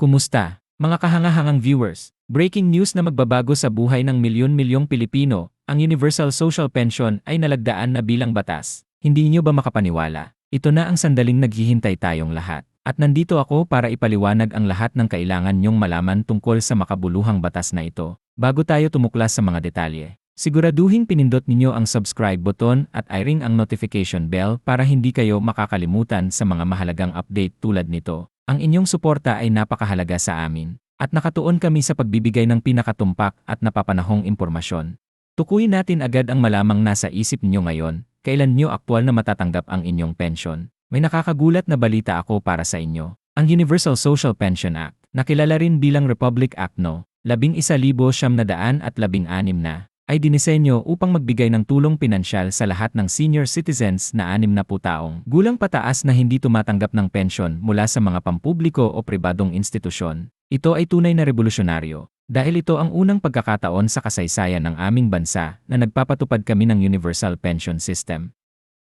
Kumusta? Mga kahangahangang viewers, breaking news na magbabago sa buhay ng milyon-milyong Pilipino, ang Universal Social Pension ay nalagdaan na bilang batas. Hindi niyo ba makapaniwala? Ito na ang sandaling naghihintay tayong lahat. At nandito ako para ipaliwanag ang lahat ng kailangan niyong malaman tungkol sa makabuluhang batas na ito. Bago tayo tumuklas sa mga detalye, siguraduhin pinindot ninyo ang subscribe button at i-ring ang notification bell para hindi kayo makakalimutan sa mga mahalagang update tulad nito. Ang inyong suporta ay napakahalaga sa amin, at nakatuon kami sa pagbibigay ng pinakatumpak at napapanahong impormasyon. Tukuyin natin agad ang malamang nasa isip niyo ngayon, kailan niyo aktwal na matatanggap ang inyong pension. May nakakagulat na balita ako para sa inyo. Ang Universal Social Pension Act, nakilala rin bilang Republic Act No. 11,716 na, ay dinisenyo upang magbigay ng tulong pinansyal sa lahat ng senior citizens na 60 taong gulang pataas na hindi tumatanggap ng pensyon mula sa mga pampubliko o pribadong institusyon. Ito ay tunay na revolusyonaryo dahil ito ang unang pagkakataon sa kasaysayan ng aming bansa na nagpapatupad kami ng Universal Pension System.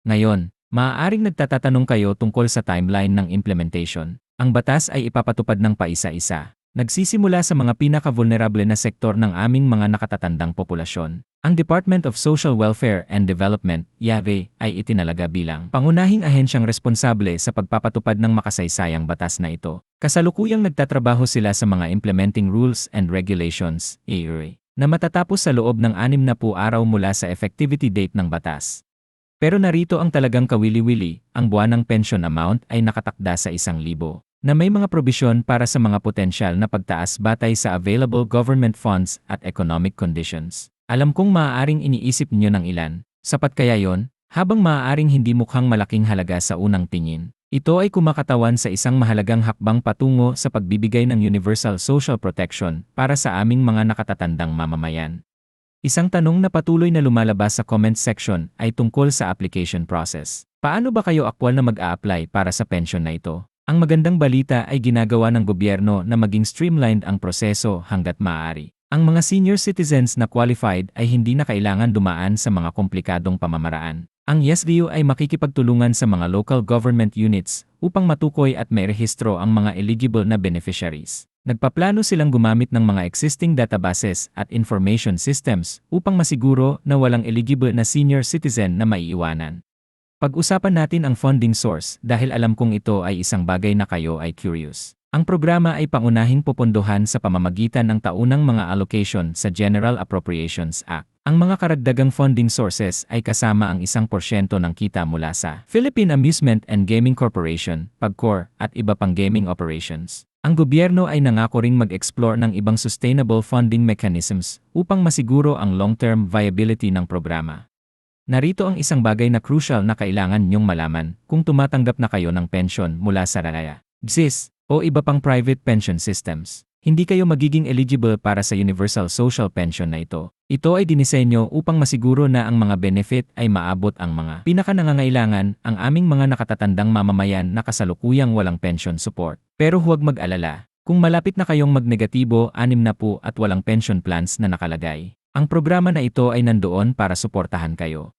Ngayon, maaaring nagtatatanong kayo tungkol sa timeline ng implementation. Ang batas ay ipapatupad ng paisa-isa Nagsisimula sa mga pinaka-vulnerable na sektor ng aming mga nakatatandang populasyon. Ang Department of Social Welfare and Development, YAVE, ay itinalaga bilang pangunahing ahensyang responsable sa pagpapatupad ng makasaysayang batas na ito. Kasalukuyang nagtatrabaho sila sa mga Implementing Rules and Regulations, ARE, na matatapos sa loob ng 60 araw mula sa effectivity date ng batas. Pero narito ang talagang kawili-wili, ang buwan ng pension amount ay nakatakda sa isang libo na may mga probisyon para sa mga potensyal na pagtaas batay sa available government funds at economic conditions. Alam kong maaaring iniisip niyo ng ilan, sapat kaya yon, habang maaaring hindi mukhang malaking halaga sa unang tingin. Ito ay kumakatawan sa isang mahalagang hakbang patungo sa pagbibigay ng universal social protection para sa aming mga nakatatandang mamamayan. Isang tanong na patuloy na lumalabas sa comment section ay tungkol sa application process. Paano ba kayo akwal na mag-a-apply para sa pension na ito? Ang magandang balita ay ginagawa ng gobyerno na maging streamlined ang proseso hanggat maaari. Ang mga senior citizens na qualified ay hindi na kailangan dumaan sa mga komplikadong pamamaraan. Ang YesView ay makikipagtulungan sa mga local government units upang matukoy at may rehistro ang mga eligible na beneficiaries. Nagpaplano silang gumamit ng mga existing databases at information systems upang masiguro na walang eligible na senior citizen na maiiwanan. Pag-usapan natin ang funding source dahil alam kong ito ay isang bagay na kayo ay curious. Ang programa ay pangunahing pupondohan sa pamamagitan ng taunang mga allocation sa General Appropriations Act. Ang mga karagdagang funding sources ay kasama ang isang porsyento ng kita mula sa Philippine Amusement and Gaming Corporation, PAGCOR, at iba pang gaming operations. Ang gobyerno ay nangako ring mag-explore ng ibang sustainable funding mechanisms upang masiguro ang long-term viability ng programa. Narito ang isang bagay na crucial na kailangan niyong malaman kung tumatanggap na kayo ng pension mula sa RAYA, GSIS, o iba pang private pension systems. Hindi kayo magiging eligible para sa Universal Social Pension na ito. Ito ay dinisenyo upang masiguro na ang mga benefit ay maabot ang mga pinakanangangailangan ang aming mga nakatatandang mamamayan na kasalukuyang walang pension support. Pero huwag mag-alala. Kung malapit na kayong magnegatibo, anim na po at walang pension plans na nakalagay, ang programa na ito ay nandoon para suportahan kayo.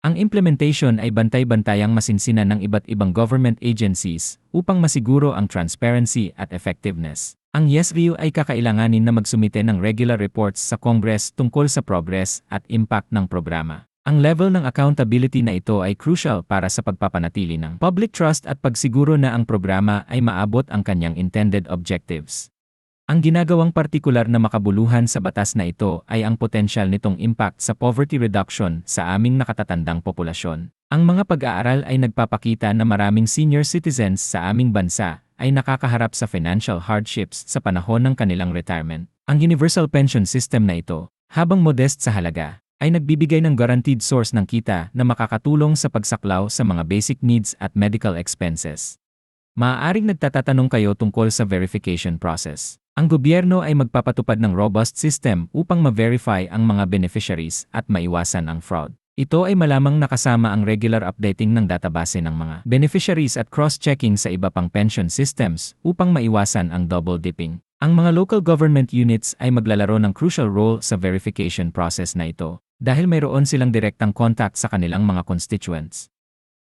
Ang implementation ay bantay-bantayang masinsinan ng iba't ibang government agencies upang masiguro ang transparency at effectiveness. Ang YesView ay kakailanganin na magsumite ng regular reports sa Congress tungkol sa progress at impact ng programa. Ang level ng accountability na ito ay crucial para sa pagpapanatili ng public trust at pagsiguro na ang programa ay maabot ang kanyang intended objectives. Ang ginagawang partikular na makabuluhan sa batas na ito ay ang potensyal nitong impact sa poverty reduction sa aming nakatatandang populasyon. Ang mga pag-aaral ay nagpapakita na maraming senior citizens sa aming bansa ay nakakaharap sa financial hardships sa panahon ng kanilang retirement. Ang universal pension system na ito, habang modest sa halaga, ay nagbibigay ng guaranteed source ng kita na makakatulong sa pagsaklaw sa mga basic needs at medical expenses. Maaaring nagtatatanong kayo tungkol sa verification process. Ang gobyerno ay magpapatupad ng robust system upang ma-verify ang mga beneficiaries at maiwasan ang fraud. Ito ay malamang nakasama ang regular updating ng database ng mga beneficiaries at cross-checking sa iba pang pension systems upang maiwasan ang double dipping. Ang mga local government units ay maglalaro ng crucial role sa verification process na ito dahil mayroon silang direktang contact sa kanilang mga constituents.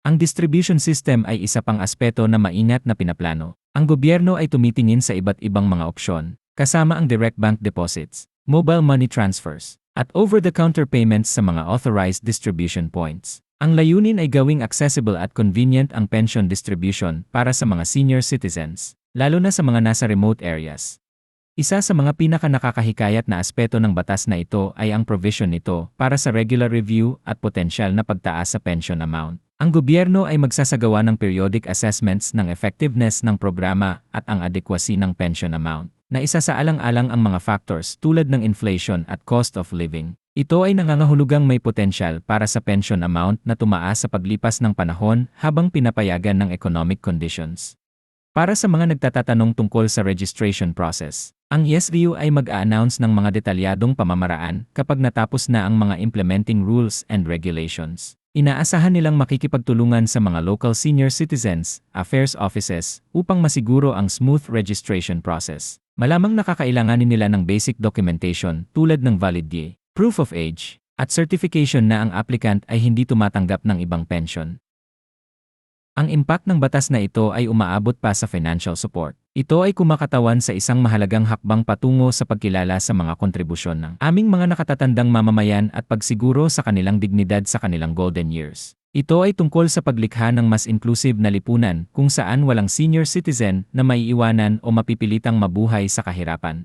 Ang distribution system ay isa pang aspeto na maingat na pinaplano Ang gobyerno ay tumitingin sa iba't ibang mga opsyon, kasama ang direct bank deposits, mobile money transfers, at over-the-counter payments sa mga authorized distribution points. Ang layunin ay gawing accessible at convenient ang pension distribution para sa mga senior citizens, lalo na sa mga nasa remote areas. Isa sa mga pinaka-nakakahikayat na aspeto ng batas na ito ay ang provision nito para sa regular review at potensyal na pagtaas sa pension amount. Ang gobyerno ay magsasagawa ng periodic assessments ng effectiveness ng programa at ang adequacy ng pension amount, na isa sa alang-alang ang mga factors tulad ng inflation at cost of living. Ito ay nangangahulugang may potensyal para sa pension amount na tumaas sa paglipas ng panahon habang pinapayagan ng economic conditions. Para sa mga nagtatatanong tungkol sa registration process, ang YesRU ay mag-a-announce ng mga detalyadong pamamaraan kapag natapos na ang mga implementing rules and regulations. Inaasahan nilang makikipagtulungan sa mga local senior citizens, affairs offices, upang masiguro ang smooth registration process. Malamang nakakailanganin nila ng basic documentation tulad ng valid DA, proof of age, at certification na ang applicant ay hindi tumatanggap ng ibang pension. Ang impact ng batas na ito ay umaabot pa sa financial support. Ito ay kumakatawan sa isang mahalagang hakbang patungo sa pagkilala sa mga kontribusyon ng aming mga nakatatandang mamamayan at pagsiguro sa kanilang dignidad sa kanilang golden years. Ito ay tungkol sa paglikha ng mas inclusive na lipunan kung saan walang senior citizen na maiiwanan o mapipilitang mabuhay sa kahirapan.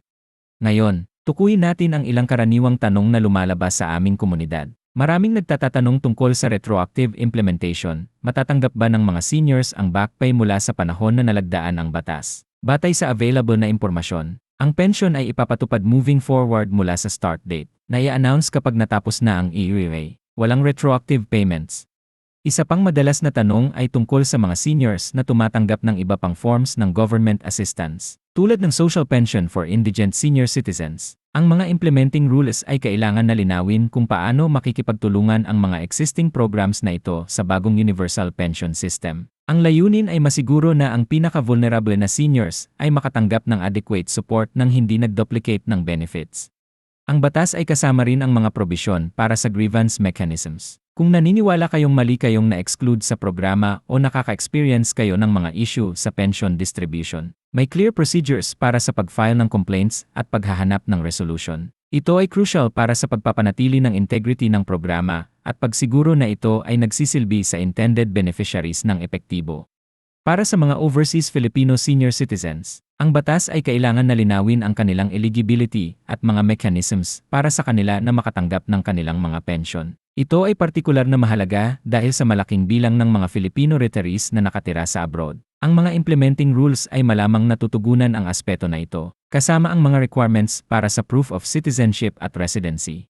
Ngayon, tukuyin natin ang ilang karaniwang tanong na lumalabas sa aming komunidad. Maraming nagtatatanong tungkol sa retroactive implementation, matatanggap ba ng mga seniors ang back pay mula sa panahon na nalagdaan ang batas? Batay sa available na impormasyon, ang pension ay ipapatupad moving forward mula sa start date, na i-announce kapag natapos na ang EUA. Walang retroactive payments. Isa pang madalas na tanong ay tungkol sa mga seniors na tumatanggap ng iba pang forms ng government assistance, tulad ng social pension for indigent senior citizens. Ang mga implementing rules ay kailangan na linawin kung paano makikipagtulungan ang mga existing programs na ito sa bagong universal pension system. Ang layunin ay masiguro na ang pinaka-vulnerable na seniors ay makatanggap ng adequate support nang hindi nag-duplicate ng benefits. Ang batas ay kasama rin ang mga probisyon para sa grievance mechanisms. Kung naniniwala kayong mali kayong na-exclude sa programa o nakaka-experience kayo ng mga issue sa pension distribution, may clear procedures para sa pag-file ng complaints at paghahanap ng resolution. Ito ay crucial para sa pagpapanatili ng integrity ng programa at pagsiguro na ito ay nagsisilbi sa intended beneficiaries ng epektibo. Para sa mga overseas Filipino senior citizens, ang batas ay kailangan na linawin ang kanilang eligibility at mga mechanisms para sa kanila na makatanggap ng kanilang mga pension. Ito ay partikular na mahalaga dahil sa malaking bilang ng mga Filipino retirees na nakatira sa abroad. Ang mga implementing rules ay malamang natutugunan ang aspeto na ito, kasama ang mga requirements para sa proof of citizenship at residency.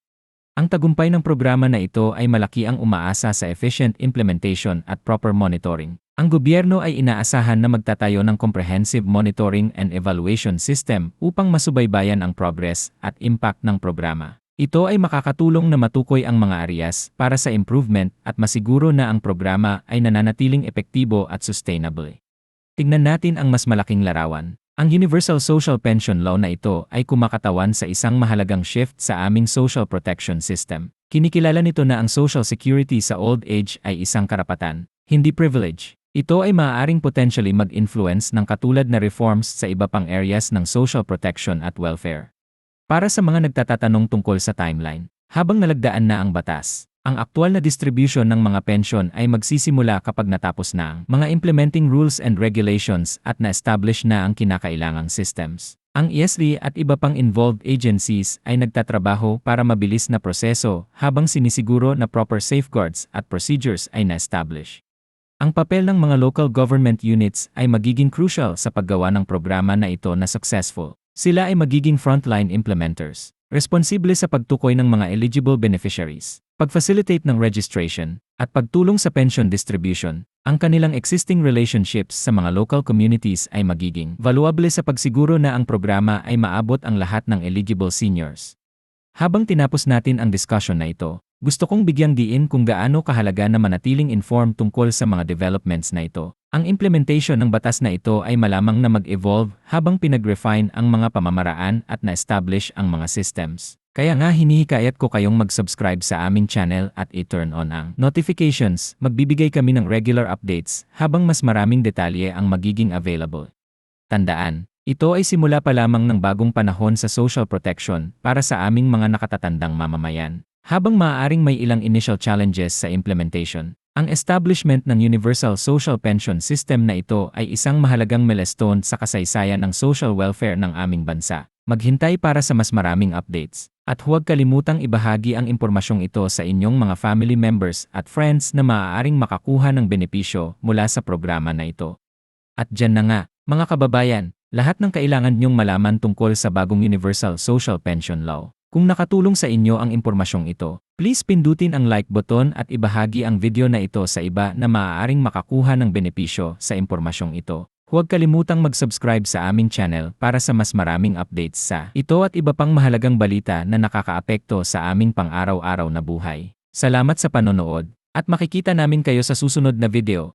Ang tagumpay ng programa na ito ay malaki ang umaasa sa efficient implementation at proper monitoring. Ang gobyerno ay inaasahan na magtatayo ng comprehensive monitoring and evaluation system upang masubaybayan ang progress at impact ng programa. Ito ay makakatulong na matukoy ang mga areas para sa improvement at masiguro na ang programa ay nananatiling epektibo at sustainable. Tingnan natin ang mas malaking larawan. Ang Universal Social Pension Law na ito ay kumakatawan sa isang mahalagang shift sa aming social protection system. Kinikilala nito na ang social security sa old age ay isang karapatan, hindi privilege. Ito ay maaaring potentially mag-influence ng katulad na reforms sa iba pang areas ng social protection at welfare. Para sa mga nagtatatanong tungkol sa timeline, habang nalagdaan na ang batas, ang aktual na distribution ng mga pensyon ay magsisimula kapag natapos na ang mga implementing rules and regulations at na-establish na ang kinakailangang systems. Ang ESRI at iba pang involved agencies ay nagtatrabaho para mabilis na proseso habang sinisiguro na proper safeguards at procedures ay na-establish. Ang papel ng mga local government units ay magiging crucial sa paggawa ng programa na ito na successful. Sila ay magiging frontline implementers, responsible sa pagtukoy ng mga eligible beneficiaries pag-facilitate ng registration, at pagtulong sa pension distribution, ang kanilang existing relationships sa mga local communities ay magiging valuable sa pagsiguro na ang programa ay maabot ang lahat ng eligible seniors. Habang tinapos natin ang discussion na ito, gusto kong bigyang diin kung gaano kahalaga na manatiling informed tungkol sa mga developments na ito. Ang implementation ng batas na ito ay malamang na mag-evolve habang pinag-refine ang mga pamamaraan at na-establish ang mga systems. Kaya nga hinihikayat ko kayong mag-subscribe sa aming channel at i-turn on ang notifications. Magbibigay kami ng regular updates habang mas maraming detalye ang magiging available. Tandaan, ito ay simula pa lamang ng bagong panahon sa social protection para sa aming mga nakatatandang mamamayan. Habang maaaring may ilang initial challenges sa implementation, ang establishment ng Universal Social Pension System na ito ay isang mahalagang milestone sa kasaysayan ng social welfare ng aming bansa. Maghintay para sa mas maraming updates. At huwag kalimutang ibahagi ang impormasyong ito sa inyong mga family members at friends na maaaring makakuha ng benepisyo mula sa programa na ito. At dyan na nga, mga kababayan, lahat ng kailangan niyong malaman tungkol sa bagong Universal Social Pension Law. Kung nakatulong sa inyo ang impormasyong ito, please pindutin ang like button at ibahagi ang video na ito sa iba na maaaring makakuha ng benepisyo sa impormasyong ito. Huwag kalimutang mag-subscribe sa aming channel para sa mas maraming updates sa ito at iba pang mahalagang balita na nakakaapekto sa aming pang-araw-araw na buhay. Salamat sa panonood, at makikita namin kayo sa susunod na video.